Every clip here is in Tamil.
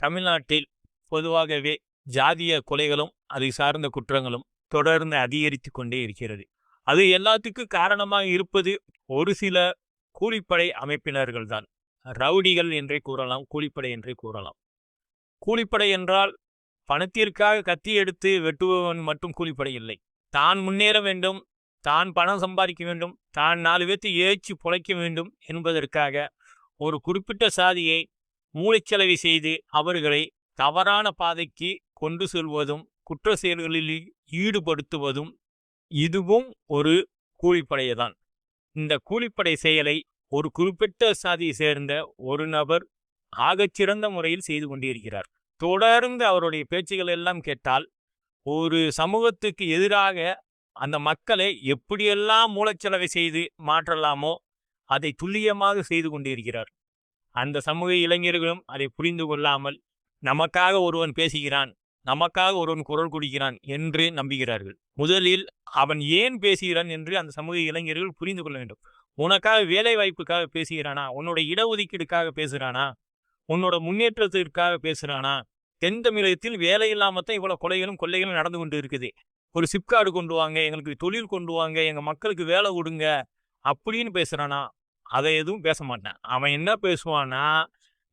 தமிழ்நாட்டில் பொதுவாகவே ஜாதிய கொலைகளும் அதை சார்ந்த குற்றங்களும் தொடர்ந்து அதிகரித்து கொண்டே இருக்கிறது. அது எல்லாத்துக்கும் காரணமாக இருப்பது ஒரு சில கூலிப்படை அமைப்பினர்கள் தான். ரவுடிகள் என்றே கூறலாம் கூலிப்படை என்றே கூறலாம். கூலிப்படை என்றால் பணத்திற்காக கத்தி எடுத்து வெட்டுபவன் மட்டும் கூலிப்படை இல்லை. தான் முன்னேற வேண்டும் தான் பணம் சம்பாதிக்க வேண்டும் தான் நாலு பேர்த்து ஏச்சு பொழைக்க வேண்டும் என்பதற்காக ஒரு குறிப்பிட்ட சாதியை மூளைச்சலவை செய்து அவர்களை தவறான பாதைக்கு கொண்டு செல்வதும் குற்ற செயல்களில் ஈடுபடுத்துவதும் இதுவும் ஒரு கூலிப்படையை தான் இந்த கூலிப்படை செயலை ஒரு குறிப்பிட்ட சாதியை சேர்ந்த ஒரு நபர் ஆகச்சிறந்த முறையில் செய்து கொண்டிருக்கிறார். தொடர்ந்து அவருடைய பேச்சுகள் எல்லாம் கேட்டால் ஒரு சமூகத்துக்கு எதிராக அந்த மக்களை எப்படியெல்லாம் மூளைச்சலவை செய்து மாற்றலாமோ அதை துல்லியமாக செய்து கொண்டிருக்கிறார். அந்த சமூக இளைஞர்களும் அதை புரிந்து கொள்ளாமல் நமக்காக ஒருவன் பேசுகிறான் நமக்காக ஒருவன் குரல் கொடுக்கிறான் என்று நம்புகிறார்கள். முதலில் அவன் ஏன் பேசுகிறான் என்று அந்த சமூக இளைஞர்கள் புரிந்து கொள்ள வேண்டும். உனக்காக வேலை வாய்ப்புக்காக பேசுகிறானா? உன்னோட இடஒதுக்கீடுக்காக பேசுகிறானா? உன்னோட முன்னேற்றத்திற்காக பேசுகிறானா? தென் தமிழகத்தில் வேலை தான் இவ்வளவு கொலைகளும் கொள்ளைகளும் நடந்து கொண்டு இருக்குது. ஒரு சிப்கார்டு கொண்டு வாங்க எங்களுக்கு தொழில் கொண்டு வாங்க எங்க மக்களுக்கு வேலை கொடுங்க அப்படின்னு பேசுறானா? அதை எதுவும் பேச மாட்டேன். அவன் என்ன பேசுவானா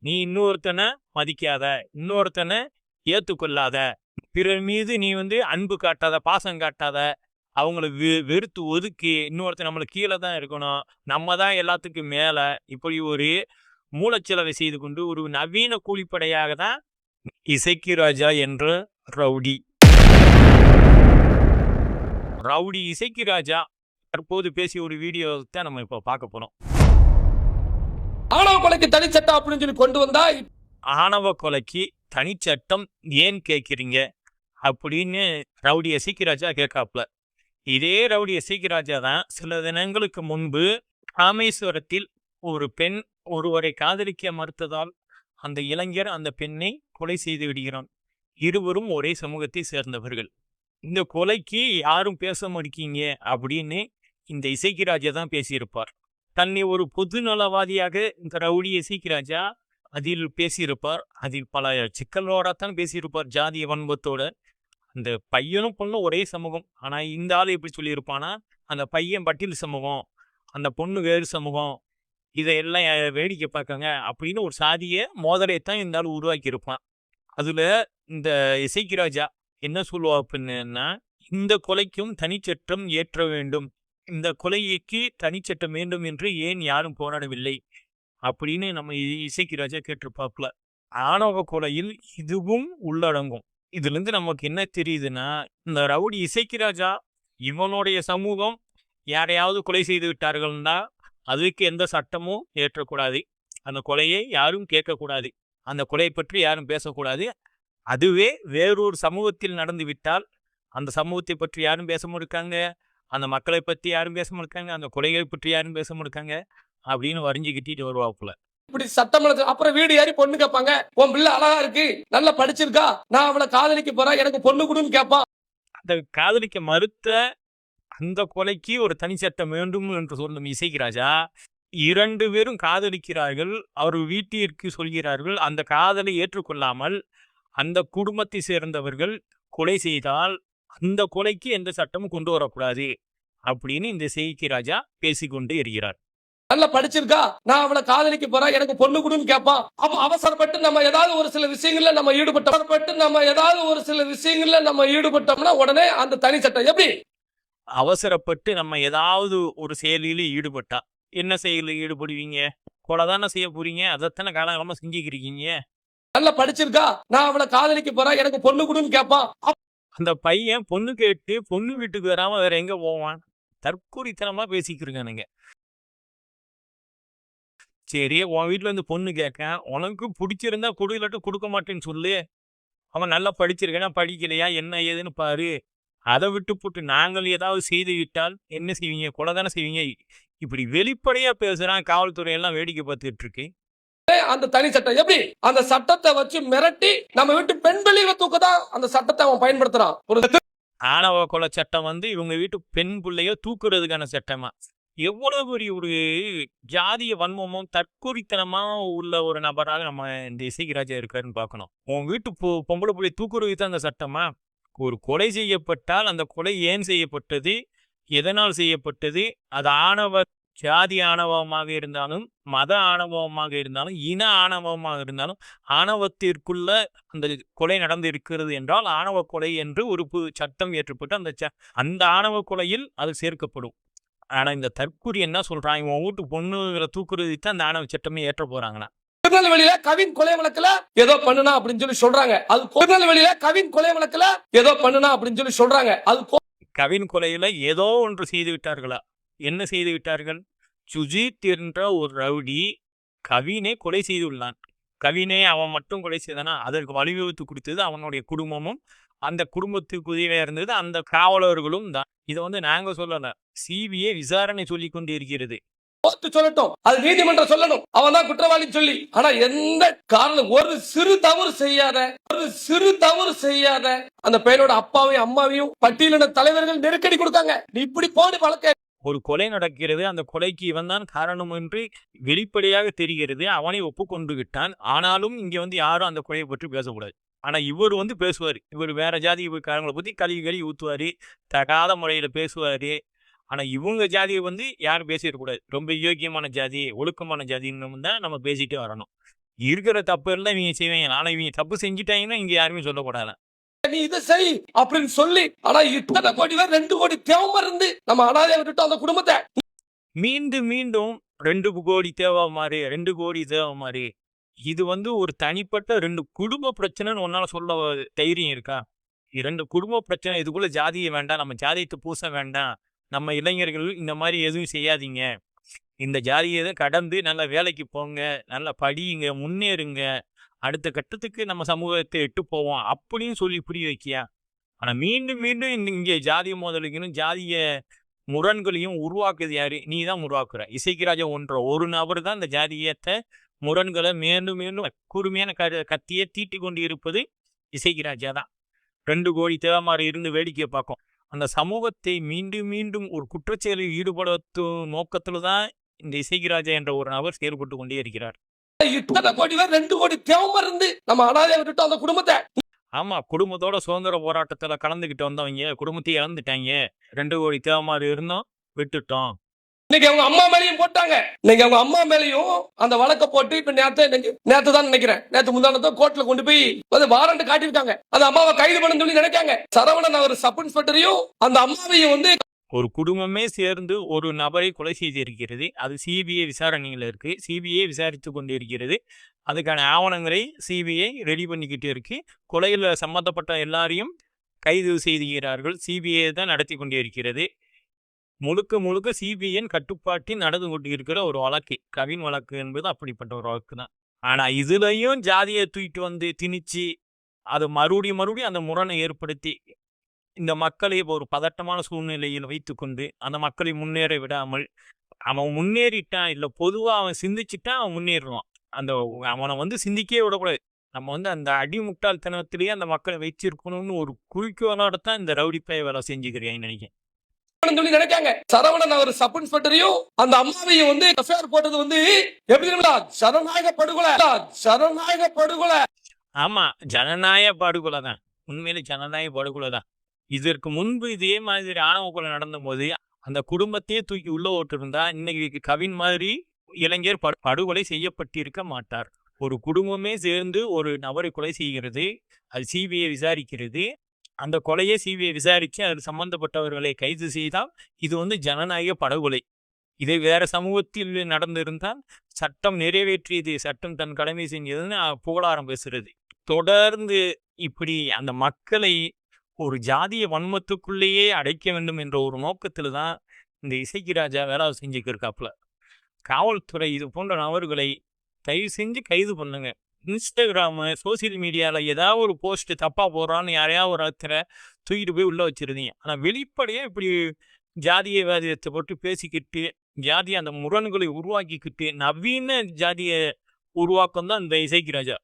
நீ இன்னொருத்தனை மதிக்காத இன்னொருத்தனை ஏற்றுக்கொள்ளாத பிறர் மீது நீ வந்து அன்பு காட்டாத பாசம் காட்டாத. அவங்கள வெ வெறுத்து ஒதுக்கி இன்னொருத்தன் நம்மளுக்கு கீழே தான் இருக்கணும். நம்ம தான் எல்லாத்துக்கும் மேலே. இப்படி ஒரு மூலச்சலவை செய்து கொண்டு ஒரு நவீன கூலிப்படையாக தான் இசைக்கு ராஜா என்ற ரவுடி. ரவுடி இசைக்கு ராஜா தற்போது பேசிய ஒரு வீடியோ தான் நம்ம இப்போ பார்க்க போகிறோம் ஆணவ கொலைக்கு தனி சட்டம் அப்படின்னு சொல்லி கொண்டு வந்தா ஆணவ கொலைக்கு தனிச்சட்டம் ஏன் கேட்குறீங்க அப்படின்னு ரவுடிய சீக்கிராஜா கேட்காப்ல கேட்காப்புல இதே ரவுடிய சீக்கிராஜா தான் சில தினங்களுக்கு முன்பு ராமேஸ்வரத்தில் ஒரு பெண் ஒருவரை காதலிக்க மறுத்ததால் அந்த இளைஞர் அந்த பெண்ணை கொலை செய்து விடுகிறான். இருவரும் ஒரே சமூகத்தை சேர்ந்தவர்கள். இந்த கொலைக்கு யாரும் பேச மாட்டீங்க அப்படின்னு இந்த இசைக்கிராஜா தான் பேசியிருப்பார். தன்னை ஒரு பொதுநலவாதியாக இந்த ரவுடி இசைக்கு அதில் பேசியிருப்பார். அதில் பல சிக்கலோட தான் பேசியிருப்பார் ஜாதிய வன்மத்தோட. அந்த பையனும் பொண்ணும் ஒரே சமூகம். ஆனால் இந்த ஆள் எப்படி சொல்லியிருப்பானா அந்த பையன் பட்டியல் சமூகம் அந்த பொண்ணு வேறு சமூகம் இதையெல்லாம் வேடிக்கை பார்க்கங்க அப்படின்னு ஒரு சாதிய மோதலைத்தான் இந்த ஆள் உருவாக்கியிருப்பான். அதில் இந்த இசைக்கிராஜா என்ன சொல்லுவா அப்படின்னா இந்த கொலைக்கும் தனிச்சட்டம் ஏற்ற வேண்டும். இந்த கொலைக்கு தனிச்சட்டம் வேண்டும் என்று ஏன் யாரும் போராடவில்லை? அப்படின்னு நம்ம இசைக்கு ராஜா கேட்டிருப்பாப்புல. ஆணவ கொலையில் இதுவும் உள்ளடங்கும். இதுலேருந்து நமக்கு என்ன தெரியுதுன்னா இந்த ரவுடி இசைக்கு ராஜா இவனுடைய சமூகம் யாரையாவது கொலை செய்து விட்டார்கள்னா அதுக்கு எந்த சட்டமும் ஏற்றக்கூடாது. அந்த கொலையை யாரும் கேட்கக்கூடாது. அந்த கொலையை பற்றி யாரும் பேசக்கூடாது. அதுவே வேறொரு சமூகத்தில் நடந்து விட்டால் அந்த சமூகத்தை பற்றி யாரும் பேச இருக்காங்க? அந்த மக்களை பற்றி யாரும் பேச இருக்காங்க அந்த கொலைகளை பற்றி யாரும் பேச இருக்காங்க அப்படின்னு வரிஞ்சுக்கிட்டு வருவாப்புல. இப்படி சட்டம் எழுது அப்புறம் வீடு ஏறி பொண்ணு கேட்பாங்க உன் பிள்ளை அழகா இருக்கு நல்லா படிச்சிருக்கா நான் அவளை காதலிக்க போறேன் எனக்கு பொண்ணு கொடுன்னு கேட்பான் அந்த காதலிக்க மறுத்த அந்த கொலைக்கு ஒரு தனி சட்டம் வேண்டும் என்று சொல்லும் இசைக்கு ராஜா இரண்டு பேரும் காதலிக்கிறார்கள் அவர் வீட்டிற்கு சொல்கிறார்கள் அந்த காதலை ஏற்றுக்கொள்ளாமல் அந்த குடும்பத்தை சேர்ந்தவர்கள் கொலை செய்தால் அந்த கொலைக்கு எந்த சட்டமும் கொண்டு வரக்கூடாது அப்படின்னு இந்த இசைக்கு ராஜா பேசிக்கொண்டு இருக்கிறார். நல்லா படிச்சிருக்கா? நான் அவளை காதலிக்க போறேன் எனக்கு பொண்ணு கொடுன்னு கேட்பான் அப்ப அவசரப்பட்டு நம்ம ஏதாவது ஒரு சில விஷயங்கள்ல நம்ம ஈடுபட்டோம். அவசரப்பட்டு நம்ம ஏதாவது ஒரு சில விஷயங்கள்ல நம்ம ஈடுபட்டோம்னா உடனே அந்த தனி சட்டம். எப்படி? அவசரப்பட்டு நம்ம ஏதாவது ஒரு செயலில் ஈடுபட்டா? என்ன செயலில் ஈடுபடுவீங்க? கொலை தானே செய்ய போறீங்க? அதைத்தானே காலகாலமா செஞ்சுக்கிறீங்க நல்லா படிச்சிருக்கா? நான் அவளை காதலிக்க போறேன் எனக்கு பொண்ணு கொடுன்னு கேட்பான் அந்த பையன் பொண்ணு கேட்டு பொண்ணு வீட்டுக்கு வராம வேற எங்க போவான்? தற்கூரித்தனமா பேசிக்கிருக்கானுங்க. சரி உன் வீட்டில் வந்து பொண்ணு கேட்க உனக்கு பிடிச்சிருந்தா கொடு கொடுக்க மாட்டேன்னு சொல்லு. அவன் நல்லா படிச்சிருக்கானா படிக்கலையா என்ன ஏதுன்னு பாரு. அதை விட்டு போட்டு நாங்கள் ஏதாவது செய்து விட்டால் என்ன செய்வீங்க? கொலை தானே செய்வீங்க? இப்படி வெளிப்படையாக பேசுகிறான் காவல்துறையெல்லாம் வேடிக்கை பார்த்துட்டு இருக்கு. அந்த தனி சட்டம். எப்படி? அந்த சட்டத்தை வச்சு மிரட்டி நம்ம வீட்டு பெண் பிள்ளைகளை தூக்கதான் அந்த சட்டத்தை அவன் பயன்படுத்துறான். ஒரு ஆணவ கொலை சட்டம் வந்து இவங்க வீட்டு பெண் பிள்ளைய தூக்குறதுக்கான சட்டமா? எவ்வளவு பெரிய ஒரு ஜாதிய வன்மமும் தற்கொலைத்தனமா உள்ள ஒரு நபராக நம்ம இந்த இசைக்கு இருக்காருன்னு பார்க்கணும். உன் வீட்டு பொ பொம்பளை பிள்ளை தூக்குறது தான் அந்த சட்டமா? ஒரு கொலை செய்யப்பட்டால் அந்த கொலை ஏன் செய்யப்பட்டது? எதனால் செய்யப்பட்டது? அது ஆணவ ஜாதி ஆணவமாக இருந்தாலும் மத ஆணவமாக இருந்தாலும் இன ஆணவமாக இருந்தாலும் ஆணவத்திற்குள்ள அந்த கொலை நடந்து இருக்கிறது என்றால் ஆணவ கொலை என்று ஒரு பு- சட்டம் ஏற்றப்பட்டு அந்த ச- அந்த ஆணவ கொலையில் அது சேர்க்கப்படும். ஆனா இந்த தற்கூரி என்ன சொல்றான்? இவன் வீட்டு பொண்ணுகளை தூக்குறது தான் அந்த ஆணவ சட்டமே ஏற்ற போறாங்கண்ணா. திருநெல்வேலியில கவின் கொலை வழக்குல ஏதோ பண்ணுனா அப்படின்னு சொல்லி சொல்றாங்க. அது திருநெல்வேலியில கவின் கொலை வழக்குல ஏதோ பண்ணுனா அப்படின்னு சொல்லி சொல்றாங்க. அது கவின் கொலையில ஏதோ ஒன்று செய்து விட்டார்களா? என்ன செய்து விட்டார்கள்? சுஜித் என்ற ஒரு ரவுடி கவினை கொலை செய்துள்ளான். கவினை அவன் மட்டும் கொலை செய்தானா? அதற்கு வழிவகுத்து கொடுத்தது அவனுடைய குடும்பமும் அந்த குடும்பத்துக்கு உதவியாக இருந்தது அந்த காவலர்களும் தான். இதை வந்து நாங்க சொல்லல. சிபிஐ விசாரணை சொல்லி கொண்டு இருக்கிறது. சொல்லட்டும். அது நீதிமன்றம் சொல்லணும். அவன் தான் குற்றவாளி சொல்லி. ஆனா எந்த காரணம்? ஒரு சிறு தவறு செய்யாத ஒரு சிறு தவறு செய்யாத அந்த பெயரோட அப்பாவையும் அம்மாவையும் பட்டியலின தலைவர்கள் நெருக்கடி கொடுத்தாங்க நீ இப்படி போடு வழக்க ஒரு கொலை நடக்கிறது. அந்த கொலைக்கு இவன் தான் காரணம் என்று வெளிப்படையாக தெரிகிறது. அவனை ஒப்புக்கொண்டு விட்டான் ஆனாலும் இங்கே வந்து யாரும் அந்த கொலையை பற்றி பேசக்கூடாது. ஆனால் இவர் வந்து பேசுவார். இவர் வேற ஜாதி இவருக்காரங்களை பற்றி கழுவி கழுவி ஊற்றுவார் தகாத முறையில் பேசுவார். ஆனால் இவங்க ஜாதியை வந்து யாரும் பேசிடக்கூடாது ரொம்ப யோக்கியமான ஜாதி ஒழுக்கமான ஜாதின்னு தான் நம்ம பேசிகிட்டே வரணும். இருக்கிற தப்பு இருந்தால் இவங்க செய்வாங்க. ஆனால் இவங்க தப்பு செஞ்சுட்டாங்கன்னா இங்கே யாருமே சொல்லக்கூடாது. நீ இதை செய் அப்படின்னு சொல்லி ஆனா இத்தனை கோடி பேர் ரெண்டு கோடி தேவமா இருந்து நம்ம அனாதையை விட்டுட்டோம் அந்த குடும்பத்தை. மீண்டும் மீண்டும் ரெண்டு கோடி தேவை மாதிரி ரெண்டு கோடி தேவை மாதிரி இது வந்து ஒரு தனிப்பட்ட ரெண்டு குடும்ப பிரச்சனைன்னு உன்னால சொல்ல தைரியம் இருக்கா? இரண்டு குடும்ப பிரச்சனை இதுக்குள்ள ஜாதியை வேண்டாம் நம்ம ஜாதியத்தை பூச வேண்டாம். நம்ம இளைஞர்கள் இந்த மாதிரி எதுவும் செய்யாதீங்க. இந்த ஜாதியை கடந்து நல்லா வேலைக்கு போங்க நல்லா படியுங்க முன்னேறுங்க. அடுத்த கட்டத்துக்கு நம்ம சமூகத்தை எட்டு போவோம் அப்படின்னு சொல்லி புரிய வைக்கியா? ஆனால் மீண்டும் மீண்டும் இந்த- இங்கே ஜாதிய மோதலுக்குன்னு ஜாதிய முரண்களையும் உருவாக்குது யாரு? நீ தான் உருவாக்குற. இசைக்கிராஜா ஒன்ற ஒரு நபர் தான் இந்த ஜாதியத்தை முரண்களை மீண்டும் மீண்டும் கூர்மையான க கத்தியை தீட்டி கொண்டு இருப்பது இசைக்கிராஜா தான். ரெண்டு கோடி தேவமாரி இருந்து வேடிக்கையை பார்க்கும். அந்த சமூகத்தை மீண்டும் மீண்டும் ஒரு குற்றச்செயலில் ஈடுபடுத்தும் நோக்கத்தில் தான் இந்த இசைக்கிராஜா என்ற ஒரு நபர் செயல்பட்டு கொண்டே இருக்கிறார். இத்தனை கோடி பேர் ரெண்டு கோடி தேவமா இருந்து நம்ம அனாதையை விட்டுட்டோம் அந்த குடும்பத்தை ஆமா குடும்பத்தோட சுதந்திர போராட்டத்துல கலந்துக்கிட்டு வந்தவங்க குடும்பத்தை இழந்துட்டாங்க. ரெண்டு கோடி தேவமாரி இருந்தோம் விட்டுட்டோம். இன்னைக்கு அவங்க அம்மா மேலயும் போட்டாங்க. இன்னைக்கு அவங்க அம்மா மேலயும் அந்த வழக்க போட்டு இப்ப நேத்து நேத்து தான் நினைக்கிறேன். நேத்து முந்தானத்தை கோர்ட்ல கொண்டு போய் வந்து வாரண்ட் காட்டியிருக்காங்க. அந்த அம்மாவை கைது பண்ண சொல்லி நினைக்காங்க. சரவணன் அவர் சப் இன்ஸ்பெக்டரையும் அந்த அம்மாவையும் வந்து ஒரு குடும்பமே சேர்ந்து ஒரு நபரை கொலை செய்திருக்கிறது. அது சிபிஐ விசாரணையில் இருக்கு. சிபிஐ விசாரித்து கொண்டு இருக்கிறது அதுக்கான ஆவணங்களை சிபிஐ ரெடி பண்ணிக்கிட்டு இருக்கு. கொலையில் சம்மந்தப்பட்ட எல்லாரையும் கைது செய்துகிறார்கள் சிபிஐ தான் நடத்தி கொண்டு இருக்கிறது முழுக்க முழுக்க சிபிஐயின் கட்டுப்பாட்டில் நடந்து கொண்டு இருக்கிற ஒரு வழக்கு. கவின் வழக்கு என்பது அப்படிப்பட்ட ஒரு வழக்கு தான். ஆனால் இதுலேயும் ஜாதியை தூக்கிட்டு வந்து திணிச்சு அது மறுபடியும் மறுபடியும் அந்த முரணை ஏற்படுத்தி இந்த மக்களை ஒரு பதட்டமான சூழ்நிலையில் வைத்துக்கொண்டு அந்த மக்களை முன்னேற விடாமல் அவன் முன்னேறிட்டான் இல்லை பொதுவாக அவன் சிந்திச்சிட்டான் அவன் முன்னேறுவான் அந்த அவனை வந்து சிந்திக்கவே விடக்கூடாது. நம்ம வந்து அந்த அடிமுட்டாள்தனத்திலேயே அந்த மக்களை வச்சிருக்கணும்னு ஒரு குறிக்கோளோட தான் இந்த ரவுடி பய வேலை செஞ்சுக்கிறேன் நினைக்கிறேன். சொல்லி நினைக்காங்க. சரவணன் அவர் சப் இன்ஸ்பெக்டரையும் அந்த அம்மாவையும் வந்து எஃப்ஐஆர் போட்டது வந்து எப்படி ஜனநாயக படுகொலை. ஜனநாயக படுகொலை. ஆமா ஜனநாயக படுகொலை தான். உண்மையிலே ஜனநாயக படுகொலை தான். இதற்கு முன்பு இதே மாதிரி ஆணவ கொலை நடந்தபோது அந்த குடும்பத்தையே தூக்கி உள்ள ஓட்டிருந்தா இன்னைக்கு கவின் மாதிரி இளைஞர் படு- படுகொலை செய்யப்பட்டிருக்க மாட்டார். ஒரு குடும்பமே சேர்ந்து ஒரு நபரை கொலை செய்கிறது அது சிபிஐ விசாரிக்கிறது. அந்த கொலையை சிபிஐ விசாரித்து அதில் சம்பந்தப்பட்டவர்களை கைது செய்தால் இது வந்து ஜனநாயக படுகொலை. இதை வேற சமூகத்தில் நடந்திருந்தால் சட்டம் நிறைவேற்றியது சட்டம் தன் கடமை செஞ்சதுன்னு புகழாரம் பேசுறது. தொடர்ந்து இப்படி அந்த மக்களை ஒரு ஜாதிய வன்மத்துக்குள்ளேயே அடைக்க வேண்டும் என்ற ஒரு நோக்கத்தில் தான் இந்த இசைக்கு ராஜா வேலை செஞ்சுக்கு இருக்காப்புல. காவல்துறை இது போன்ற நபர்களை தயவு செஞ்சு கைது பண்ணுங்க. இன்ஸ்டாகிராமு சோசியல் மீடியாவில் ஏதாவது ஒரு போஸ்ட்டு தப்பாக போடுறான்னு யாரையாவது ஒரு ஒருத்தரை தூக்கிட்டு போய் உள்ளே வச்சிருந்தீங்க. ஆனால் வெளிப்படையாக இப்படி ஜாதிய வேதியத்தை போட்டு பேசிக்கிட்டு ஜாதி அந்த முரண்களை உருவாக்கிக்கிட்டு நவீன ஜாதிய உருவாக்கம் தான் இந்த இசைக்கு ராஜா.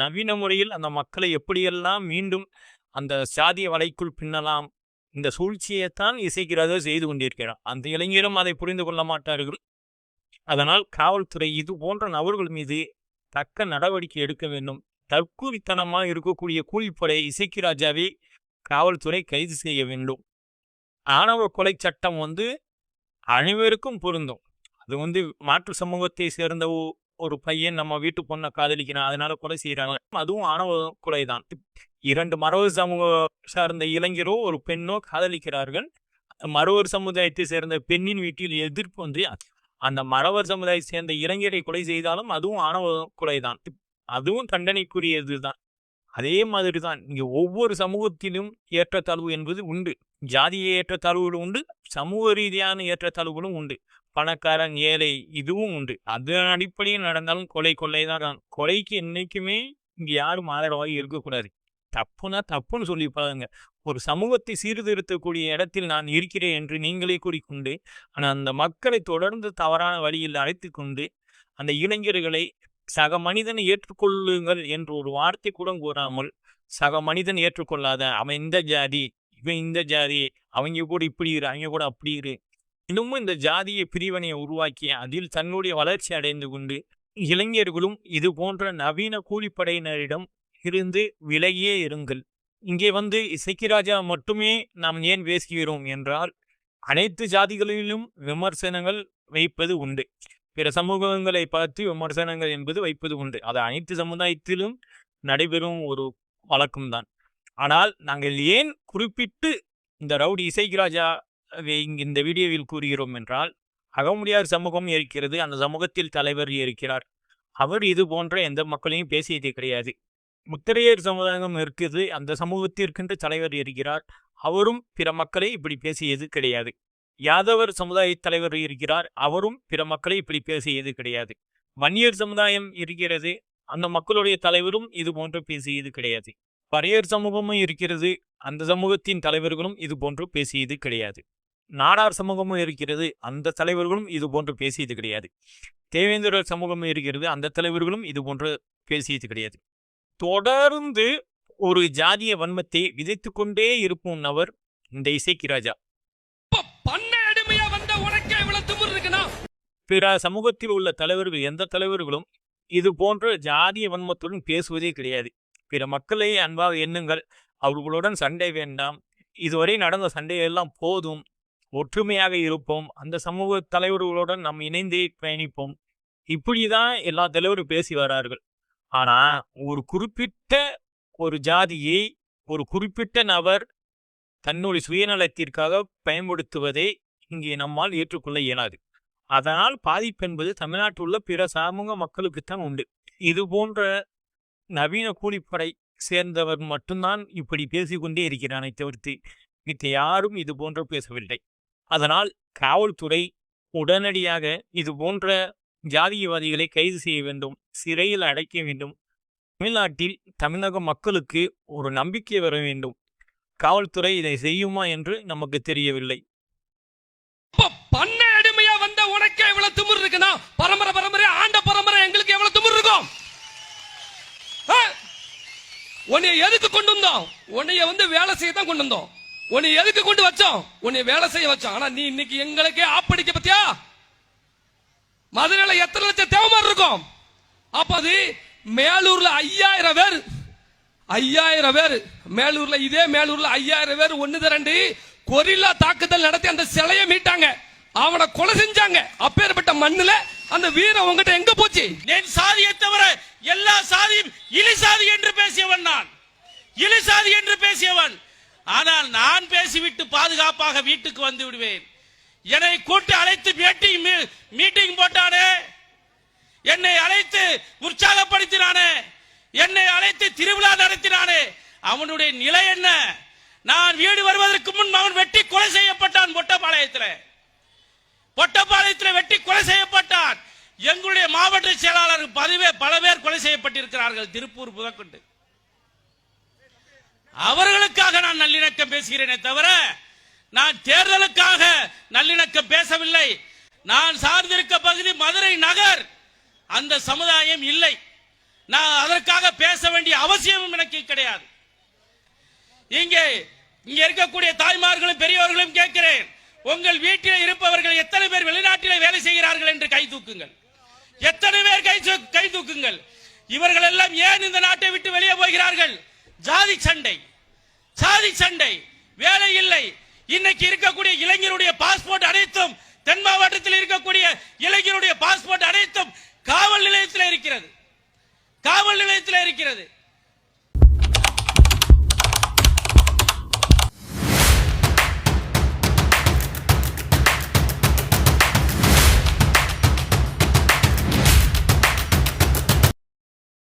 நவீன முறையில் அந்த மக்களை எப்படியெல்லாம் மீண்டும் அந்த சாதிய வலைக்குள் பின்னலாம் இந்த சூழ்ச்சியைத்தான் இசைக்கிறாரோ செய்து கொண்டிருக்கிறார். அந்த இளைஞரும் அதை புரிந்து கொள்ள மாட்டார்கள். அதனால் காவல்துறை இது போன்ற நபர்கள் மீது தக்க நடவடிக்கை எடுக்க வேண்டும். தற்கூரித்தனமாக இருக்கக்கூடிய கூலிப்படை இசைக்கு ராஜாவை காவல்துறை கைது செய்ய வேண்டும். ஆணவ கொலை சட்டம் வந்து அனைவருக்கும் பொருந்தும். அது வந்து மாற்று சமூகத்தை சேர்ந்த ஒரு பையன் நம்ம வீட்டு பொண்ணை காதலிக்கிறான் அதனால கொலை செய்யறாங்க அதுவும் ஆணவ கொலை தான் இரண்டு மறவர் சமூக சார்ந்த இளைஞரோ ஒரு பெண்ணோ காதலிக்கிறார்கள். மறவர் சமுதாயத்தை சேர்ந்த பெண்ணின் வீட்டில் எதிர்ப்பு வந்து அந்த மறவர் சமுதாயத்தை சேர்ந்த இளைஞரை கொலை செய்தாலும் அதுவும் ஆணவ கொலை தான் அதுவும் தண்டனைக்குரியது தான் அதே மாதிரி தான் இங்கே ஒவ்வொரு சமூகத்திலும் ஏற்றத்தாழ்வு என்பது உண்டு. ஜாதிய ஏற்றத்தாழ்வுகளும் உண்டு சமூக ரீதியான ஏற்றத்தாழ்வுகளும் உண்டு. பணக்காரன் ஏழை இதுவும் உண்டு. அதன் அடிப்படையில் நடந்தாலும் கொலை கொள்ளை தான். கொலைக்கு என்னைக்குமே இங்கே யாரும் ஆதரவாக இருக்கக்கூடாது. தப்புனா தப்புன்னு சொல்லி பாருங்க ஒரு சமூகத்தை சீர்திருத்தக்கூடிய இடத்தில் நான் இருக்கிறேன் என்று நீங்களே கூறிக்கொண்டு ஆனால் அந்த மக்களை தொடர்ந்து தவறான வழியில் அழைத்து கொண்டு அந்த இளைஞர்களை சக மனிதனை ஏற்றுக்கொள்ளுங்கள் என்று ஒரு வார்த்தை கூட கூறாமல் சக மனிதன் ஏற்றுக்கொள்ளாத அவன் இந்த ஜாதி இவன் இந்த ஜாதி அவங்க கூட இப்படி இரு அவங்க கூட அப்படி இரு இன்னமும் இந்த ஜாதிய பிரிவினையை உருவாக்கி அதில் தன்னுடைய வளர்ச்சி அடைந்து கொண்டு இளைஞர்களும் இது போன்ற நவீன கூலிப்படையினரிடம் இருந்து விலகியே இருங்கள். இங்கே வந்து இசைக்கு ராஜா மட்டுமே நாம் ஏன் பேசுகிறோம் என்றால் அனைத்து ஜாதிகளிலும் விமர்சனங்கள் வைப்பது உண்டு. பிற சமூகங்களை பார்த்து விமர்சனங்கள் என்பது வைப்பது உண்டு. அது அனைத்து சமுதாயத்திலும் நடைபெறும் ஒரு வழக்கம்தான். ஆனால் நாங்கள் ஏன் குறிப்பிட்டு இந்த ரவுடி இசைக்கு ராஜா இங்கு இந்த வீடியோவில் கூறுகிறோம் என்றால் அகமுடியார் சமூகம் இருக்கிறது அந்த சமூகத்தில் தலைவர் இருக்கிறார். அவர் இது போன்ற எந்த மக்களையும் பேசியது கிடையாது. முத்திரையர் சமுதாயம் இருக்குது அந்த சமூகத்திற்கென்று தலைவர் இருக்கிறார். அவரும் பிற மக்களை இப்படி பேசியது கிடையாது. யாதவர் சமுதாய தலைவர் இருக்கிறார் அவரும் பிற மக்களை இப்படி பேசியது கிடையாது. வன்னியர் சமுதாயம் இருக்கிறது அந்த மக்களுடைய தலைவரும் இது போன்று பேசியது கிடையாது. பறையர் சமூகமும் இருக்கிறது அந்த சமூகத்தின் தலைவர்களும் இது போன்று பேசியது கிடையாது. நாடார் சமூகமும் இருக்கிறது அந்த தலைவர்களும் இது போன்று பேசியது கிடையாது. தேவேந்திரர் சமூகமும் இருக்கிறது அந்த தலைவர்களும் இது போன்று பேசியது கிடையாது. தொடர்ந்து ஒரு ஜாதிய வன்மத்தை விதைத்து கொண்டே இருக்கும் நபர் இந்த இசைக்கு ராஜா. பிற சமூகத்தில் உள்ள தலைவர்கள் எந்த தலைவர்களும் இது போன்ற ஜாதிய வன்மத்துடன் பேசுவதே கிடையாது. பிற மக்களை அன்பாக எண்ணுங்கள் அவர்களுடன் சண்டை வேண்டாம். இதுவரை நடந்த சண்டையெல்லாம் போதும். ஒற்றுமையாக இருப்போம். அந்த சமூக தலைவர்களுடன் நாம் இணைந்தே பயணிப்போம். இப்படிதான் எல்லா தலைவரும் பேசி வரார்கள். ஆனால் ஒரு குறிப்பிட்ட ஒரு ஜாதியை ஒரு குறிப்பிட்ட நபர் தன்னுடைய சுயநலத்திற்காக பயன்படுத்துவதை இங்கே நம்மால் ஏற்றுக்கொள்ள இயலாது. அதனால் பாதிப்பு என்பது தமிழ்நாட்டில் உள்ள பிற சமூக மக்களுக்குத்தான் உண்டு. இது போன்ற நவீன கூலிப்படை சேர்ந்தவர் மட்டும்தான் இப்படி பேசிக்கொண்டே இருக்கிறானை தவிர்த்து மித்த யாரும் இது போன்று பேசவில்லை. அதனால் காவல்துறை உடனடியாக இது போன்ற ஜாதியவாதிகளை கைது செய்ய வேண்டும் சிறையில் அடைக்க வேண்டும். தமிழ்நாட்டில் தமிழக மக்களுக்கு ஒரு நம்பிக்கை வர வேண்டும். காவல்துறை இதை செய்யுமா என்று நமக்கு தெரியவில்லை. பண்ண அடிமையா வந்த உனக்கே எவ்வளவு திமிர் இருக்குன்னா பரம்பரை பரம்பரை ஆண்ட பரம்பரை எங்களுக்கு எவ்வளவு திமிர் இருக்கும்? ஆ? உன்னைய எதுக்கு கொண்டு வந்தோம்? உன்னைய வந்து வேலை செய்ய தான் கொண்டு வந்தோம். உன்னை எதுக்கு கொண்டு வச்சோம்? உன்னை வேலை செய்ய வச்சோம். ஆனா நீ இன்னைக்கு எங்களுக்கே ஆப்படிக்க பத்தியா மதுரையில எத்தனை லட்சம் தேவமார் இருக்கும்? அப்ப அது மேலூர்ல ஐயாயிரம் பேர். ஐயாயிரம் பேர். மேலூர்ல இதே மேலூர்ல ஐயாயிரம் பேர் ஒன்னு ரெண்டு. கொரில்லா தாக்குதல் நடத்தி அந்த சிலையை மீட்டாங்க. அவனை கொலை செஞ்சாங்க. அப்பேற்பட்ட மண்ணுல அந்த வீரம் உங்ககிட்ட எங்க போச்சு? என் சாதியை தவிர எல்லா சாதியும் இழி சாதி என்று பேசியவன் நான். இழி சாதி என்று பேசியவன். ஆனால் நான் பேசிவிட்டு பாதுகாப்பாக வீட்டுக்கு வந்து விடுவேன். என்னை கூட்டி அழைத்து மீட்டிங் மீட்டிங் போட்டானே. என்னை அழைத்து உற்சாகப்படுத்தினானே. என்னை அழைத்து திருவிழா நடத்தினானே. அவனுடைய நிலை என்ன? நான் வீடு வருவதற்கு முன் அவன் வெட்டி கொலை செய்யப்பட்டான் பொட்டப்பாளையத்தில் பொட்டப்பாளையத்தில் வெட்டி கொலை செய்யப்பட்டான். எங்களுடைய மாவட்ட செயலாளர் பதிவே பல பேர் கொலை செய்யப்பட்டிருக்கிறார்கள். திருப்பூர் புதக்கொண்டு. அவர்களுக்காக நான் நல்லிணக்கம் பேசுகிறேனே தவிர நான் தேர்தலுக்காக நல்லிணக்கம் பேசவில்லை. நான் சார்ந்திருக்க பகுதி மதுரை நகர். அந்த சமுதாயம் இல்லை. நான் அதற்காக பேச வேண்டிய அவசியமும் எனக்கு கிடையாது. இங்கே இங்க இருக்கக்கூடிய தாய்மார்களும் பெரியவர்களும் கேட்கிறேன் உங்கள் வீட்டில் இருப்பவர்கள் எத்தனை பேர் வெளிநாட்டில் வேலை செய்கிறார்கள் என்று கை தூக்குங்கள். எத்தனை பேர் கை கை தூக்குங்கள். இவர்கள் எல்லாம் ஏன் இந்த நாட்டை விட்டு வெளியே போகிறார்கள்? ஜாதி சண்டை சாதி சண்டை வேலை இல்லை. இன்னைக்கு இருக்கக்கூடிய இளைஞருடைய பாஸ்போர்ட் அனைத்தும் தென் மாவட்டத்தில் இருக்கக்கூடிய இளைஞருடைய பாஸ்போர்ட் அனைத்தும் காவல் நிலையத்தில் இருக்கிறது. காவல் நிலையத்தில் இருக்கிறது.